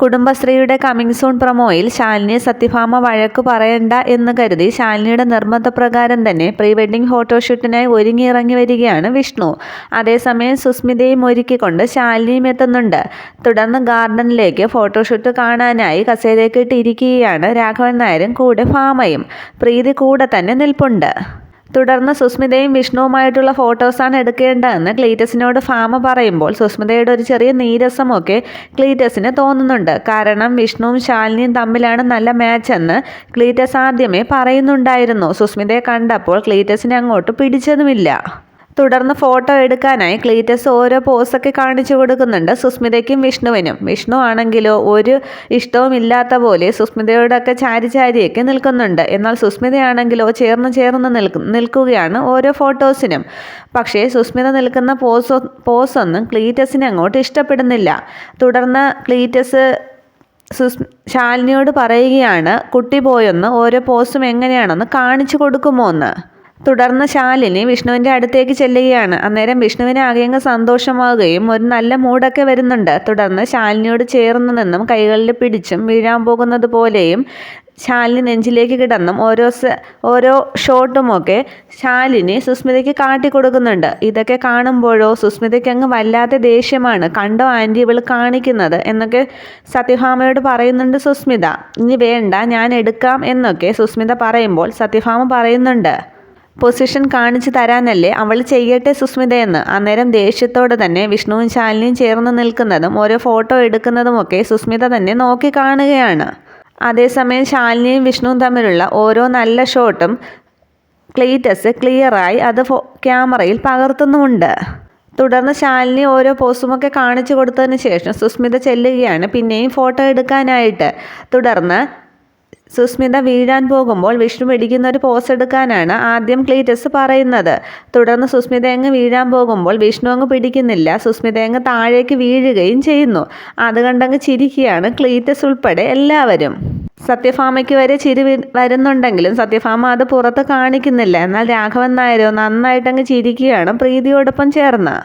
കുടുംബശ്രീയുടെ coming soon പ്രൊമോയിൽ ശാലിനി സത്യഭാമ വഴക്ക് പറയണ്ട എന്ന് കരുതി ശാലിനിയുടെ നിർബന്ധപ്രകാരം തന്നെ പ്രീ വെഡിങ് ഫോട്ടോഷൂട്ടിനായി ഒരുങ്ങിയിറങ്ങി വരികയാണ് വിഷ്ണു. അതേസമയം സുസ്മിതയും ഒരുക്കിക്കൊണ്ട് ശാലിനിയും എത്തുന്നുണ്ട്. തുടർന്ന് ഗാർഡനിലേക്ക് ഫോട്ടോഷൂട്ട് കാണാനായി കസേരയ്ക്കിട്ടിരിക്കുകയാണ് രാഘവൻ നായരും കൂടെ ഭാമയും. പ്രീതി കൂടെ തന്നെ നിൽപ്പുണ്ട്. തുടർന്ന് സുസ്മിതയും വിഷ്ണുവുമായിട്ടുള്ള ഫോട്ടോസാണ് എടുക്കേണ്ടതെന്ന് ക്ലീറ്റസിനോട് ഫാമ പറയുമ്പോൾ സുസ്മിതയുടെ ഒരു ചെറിയ നീരസമൊക്കെ ക്ലീറ്റസിന് തോന്നുന്നുണ്ട്. കാരണം വിഷ്ണുവും ശാലിനിയും തമ്മിലാണ് നല്ല മാച്ച് എന്ന് ക്ലീറ്റസ് ആദ്യമേ പറയുന്നുണ്ടായിരുന്നു. സുസ്മിതയെ കണ്ടപ്പോൾ ക്ലീറ്റസിനെ അങ്ങോട്ട് പിടിച്ചതുമില്ല. തുടർന്ന് ഫോട്ടോ എടുക്കാനായി ക്ലീറ്റസ് ഓരോ പോസൊക്കെ കാണിച്ചു കൊടുക്കുന്നുണ്ട് സുസ്മിതയ്ക്കും വിഷ്ണുവിനും. വിഷ്ണു ആണെങ്കിലോ ഒരു ഇഷ്ടവും ഇല്ലാത്ത പോലെ സുസ്മിതയോടൊക്കെ ചാരി ചാരിയൊക്കെ നിൽക്കുന്നുണ്ട്. എന്നാൽ സുസ്മിതയാണെങ്കിലോ ചേർന്ന് ചേർന്ന് നിൽക്കും നിൽക്കുകയാണ് ഓരോ ഫോട്ടോസിനും. പക്ഷേ സുസ്മിത നിൽക്കുന്ന പോസ് പോസൊന്നും ക്ലീറ്റസിനെ അങ്ങോട്ട് ഇഷ്ടപ്പെടുന്നില്ല. തുടർന്ന് ക്ലീറ്റസ് സുസ് ശാലിനിയോട് പറയുകയാണ് കുട്ടി പോയൊന്ന് ഓരോ പോസും എങ്ങനെയാണെന്ന് കാണിച്ചു കൊടുക്കുമോ എന്ന്? തുടർന്ന് ശാലിനി വിഷ്ണുവിന്റെ അടുത്തേക്ക് ചെല്ലുകയാണ്. അന്നേരം വിഷ്ണുവിന് ആകെയങ്ങ് സന്തോഷമാവുകയും ഒരു നല്ല മൂടൊക്കെ വരുന്നുണ്ട്. തുടർന്ന് ശാലിനിയോട് ചേർന്ന് നിന്നും കൈകളിൽ പിടിച്ചും വീഴാൻ പോകുന്നത് പോലെയും ശാലിനി നെഞ്ചിലേക്ക് കിടന്നും ഓരോ ഓരോ ഷോട്ടുമൊക്കെ ശാലിനി സുസ്മിതയ്ക്ക് കാട്ടിക്കൊടുക്കുന്നുണ്ട്. ഇതൊക്കെ കാണുമ്പോഴോ സുസ്മിതയ്ക്ക് അങ്ങ് വല്ലാത്ത ദേഷ്യമാണ്. കണ്ടോ ആന്റി ഇവൾ കാണിക്കുന്നത് എന്നൊക്കെ സത്യഭാമയോട് പറയുന്നുണ്ട് സുസ്മിത. ഇനി വേണ്ട ഞാൻ എടുക്കാം എന്നൊക്കെ സുസ്മിത പറയുമ്പോൾ സത്യഭാമ പറയുന്നുണ്ട്. പൊസിഷൻ കാണിച്ചു തരാനല്ലേ അവൾ ചെയ്യട്ടെ സുസ്മിതയെന്ന്. അന്നേരം ദേഷ്യത്തോടെ തന്നെ വിഷ്ണുവും ശാലിനിയും ചേർന്ന് നിൽക്കുന്നതും ഓരോ ഫോട്ടോ എടുക്കുന്നതുമൊക്കെ സുസ്മിത തന്നെ നോക്കി കാണുകയാണ്. അതേസമയം ശാലിനിയും വിഷ്ണുവും തമ്മിലുള്ള ഓരോ നല്ല ഷോട്ടും ക്ലീറ്റസ് ക്ലിയറായി അത് ക്യാമറയിൽ പകർത്തുന്നുമുണ്ട്. തുടർന്ന് ശാലിനി ഓരോ പോസുമൊക്കെ കാണിച്ചു കൊടുത്തതിന് ശേഷം സുസ്മിത ചെല്ലുകയാണ് പിന്നെയും ഫോട്ടോ എടുക്കാനായിട്ട്. തുടർന്ന് സുസ്മിത വീഴാൻ പോകുമ്പോൾ വിഷ്ണു പിടിക്കുന്ന ഒരു പോസ് എടുക്കാനാണ് ആദ്യം ക്ലീറ്റസ് പറയുന്നത്. തുടർന്ന് സുസ്മിത അങ്ങ് വീഴാൻ പോകുമ്പോൾ വിഷ്ണു അങ്ങ് പിടിക്കുന്നില്ല. സുസ്മിത അങ്ങ് താഴേക്ക് വീഴുകയും ചെയ്യുന്നു. അത് കണ്ടങ്ങ് ചിരിക്കുകയാണ് ക്ലീറ്റസ് ഉൾപ്പെടെ എല്ലാവരും. സത്യഭാമയ്ക്ക് വരെ ചിരി വരുന്നുണ്ടെങ്കിലും സത്യഭാമ അത് പുറത്ത് കാണിക്കുന്നില്ല. എന്നാൽ രാഘവൻ നായരോ നന്നായിട്ടങ്ങ് ചിരിക്കുകയാണ് പ്രീതിയോടൊപ്പം ചേർന്ന്.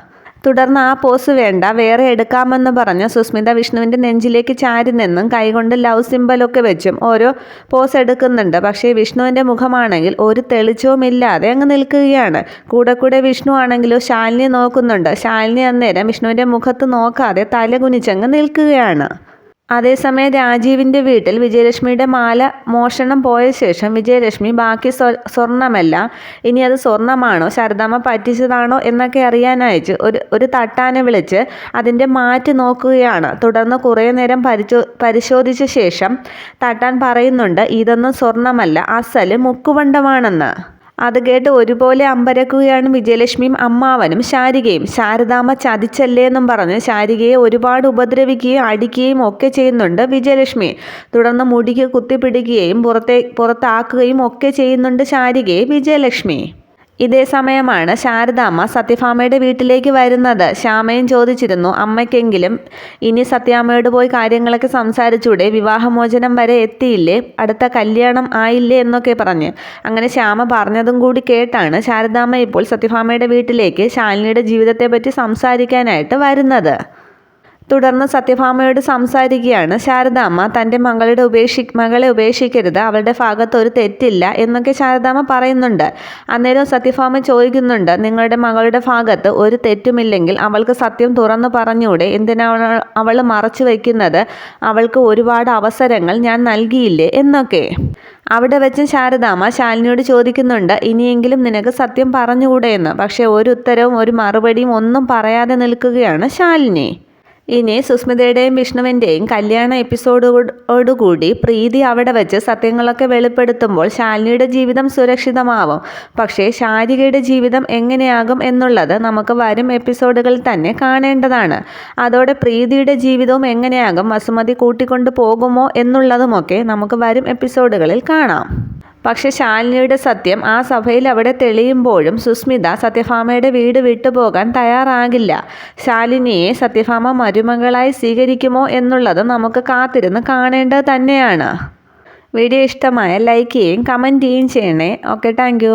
തുടർന്ന് ആ പോസ് വേണ്ട വേറെ എടുക്കാമെന്ന് പറഞ്ഞ് സുസ്മിത വിഷ്ണുവിന്റെ നെഞ്ചിലേക്ക് ചാരി നിന്നും കൈകൊണ്ട് ലവ് സിമ്പലൊക്കെ വെച്ചും ഓരോ പോസ് എടുക്കുന്നുണ്ട്. പക്ഷേ വിഷ്ണുവിന്റെ മുഖമാണെങ്കിൽ ഒരു തെളിച്ചവും ഇല്ലാതെ അങ്ങ് നിൽക്കുകയാണ്. കൂടെ കൂടെ വിഷ്ണു ആണെങ്കിലോ ശാലിനി നോക്കുന്നുണ്ട്. ശാലിനി അന്നേരം വിഷ്ണുവിന്റെ മുഖത്ത് നോക്കാതെ തല കുനിച്ചങ്ങ് നിൽക്കുകയാണ്. അതേസമയം രാജീവിന്റെ വീട്ടിൽ വിജയലക്ഷ്മിയുടെ മാല മോഷണം പോയ ശേഷം വിജയലക്ഷ്മി ബാക്കി സ്വർണമല്ല ഇനി അത് സ്വർണമാണോ ശാരദാമ്മ പറ്റിച്ചതാണോ എന്നൊക്കെ അറിയാനയച്ച് ഒരു ഒരു തട്ടാനെ വിളിച്ച് അതിന്റെ മാറ്റ് നോക്കുകയാണ്. തുടർന്ന് കുറേ നേരം പരിശോ പരിശോധിച്ച ശേഷം തട്ടാൻ പറയുന്നുണ്ട് ഇതൊന്നും സ്വർണമല്ല അസൽ മുക്കുവണ്ടമാണെന്ന്. അത് കേട്ട് ഒരുപോലെ അമ്പരക്കുകയാണ് വിജയലക്ഷ്മിയും അമ്മാവനും ശാരികയും. ശാരദാമ്മ ചതിച്ചല്ലേ എന്നും പറഞ്ഞ് ശാരികയെ ഒരുപാട് ഉപദ്രവിക്കുകയും അടിക്കുകയും ഒക്കെ ചെയ്യുന്നുണ്ട് വിജയലക്ഷ്മി. തുടർന്ന് മുടിക്ക് കുത്തിപ്പിടിക്കുകയും പുറത്തേ പുറത്താക്കുകയും ഒക്കെ ചെയ്യുന്നുണ്ട് ശാരികയെ വിജയലക്ഷ്മി. ഇതേ സമയമാണ് ശാരദാമ്മ സത്യഭാമയുടെ വീട്ടിലേക്ക് വരുന്നത്. ശ്യാമയും ചോദിച്ചിരുന്നു അമ്മയ്ക്കെങ്കിലും ഇനി സത്യാമ്മയോട് പോയി കാര്യങ്ങളൊക്കെ സംസാരിച്ചൂടെ? വിവാഹമോചനം വരെ എത്തിയില്ലേ? അടുത്ത കല്യാണം ആയില്ലേ? എന്നൊക്കെ പറഞ്ഞ്. അങ്ങനെ ശ്യാമ പറഞ്ഞതും കൂടി കേട്ടാണ് ശാരദാമ്മ ഇപ്പോൾ സത്യഭാമയുടെ വീട്ടിലേക്ക് ശാലിനിയുടെ ജീവിതത്തെപ്പറ്റി സംസാരിക്കാനായിട്ട് വരുന്നത്. തുടർന്ന് സത്യഭാമയോട് സംസാരിക്കുകയാണ്. ശാരദാമ്മ തന്റെ മകളുടെ ഉപേക്ഷി മകളെ ഉപേക്ഷിക്കരുത്. അവളുടെ ഭാഗത്ത് ഒരു തെറ്റില്ല എന്നൊക്കെ ശാരദാമ്മ പറയുന്നുണ്ട്. അന്നേരം സത്യഭാമ ചോദിക്കുന്നുണ്ട് നിങ്ങളുടെ മകളുടെ ഭാഗത്ത് ഒരു തെറ്റുമില്ലെങ്കിൽ അവൾക്ക് സത്യം തുറന്നു പറഞ്ഞൂടെ എന്തിനാണ് അവൾ മറച്ചു വയ്ക്കുന്നത് അവൾക്ക് ഒരുപാട് അവസരങ്ങൾ ഞാൻ നൽകിയില്ലേ? എന്നൊക്കെ. അവിടെ വെച്ച് ശാരദാമ്മ ശാലിനിയോട് ചോദിക്കുന്നുണ്ട് ഇനിയെങ്കിലും നിനക്ക് സത്യം പറഞ്ഞുകൂടെ എന്ന്? പക്ഷേ ഒരു ഉത്തരവും ഒരു മറുപടിയും ഒന്നും പറയാതെ നിൽക്കുകയാണ് ശാലിനി. ഇനി സുസ്മിതയുടെയും വിഷ്ണുവിന്റെയും കല്യാണ എപ്പിസോഡോടുകൂടി പ്രീതി അവിടെ വെച്ച് സത്യങ്ങളൊക്കെ വെളിപ്പെടുത്തുമ്പോൾ ശാലിനിയുടെ ജീവിതം സുരക്ഷിതമാവും. പക്ഷേ ശാരികയുടെ ജീവിതം എങ്ങനെയാകും എന്നുള്ളത് നമുക്ക് വരും എപ്പിസോഡുകളിൽ തന്നെ കാണേണ്ടതാണ്. അതോടെ പ്രീതിയുടെ ജീവിതവും എങ്ങനെയാകും വസുമതി കൂട്ടിക്കൊണ്ടു പോകുമോ എന്നുള്ളതുമൊക്കെ നമുക്ക് വരും എപ്പിസോഡുകളിൽ കാണാം. പക്ഷെ ശാലിനിയുടെ സത്യം ആ സഭയിൽ അവിടെ തെളിയുമ്പോഴും സുസ്മിത സത്യഭാമയുടെ വീട് വിട്ടുപോകാൻ തയ്യാറാകില്ല. ശാലിനിയെ സത്യഭാമ മരുമകളായി സ്വീകരിക്കുമോ എന്നുള്ളത് നമുക്ക് കാത്തിരുന്ന് കാണേണ്ടത് തന്നെയാണ്. വീഡിയോ ഇഷ്ടമായ ലൈക്ക് ചെയ്യുകയും കമന്റ് ചെയ്യുകയും ചെയ്യണേ. Okay thank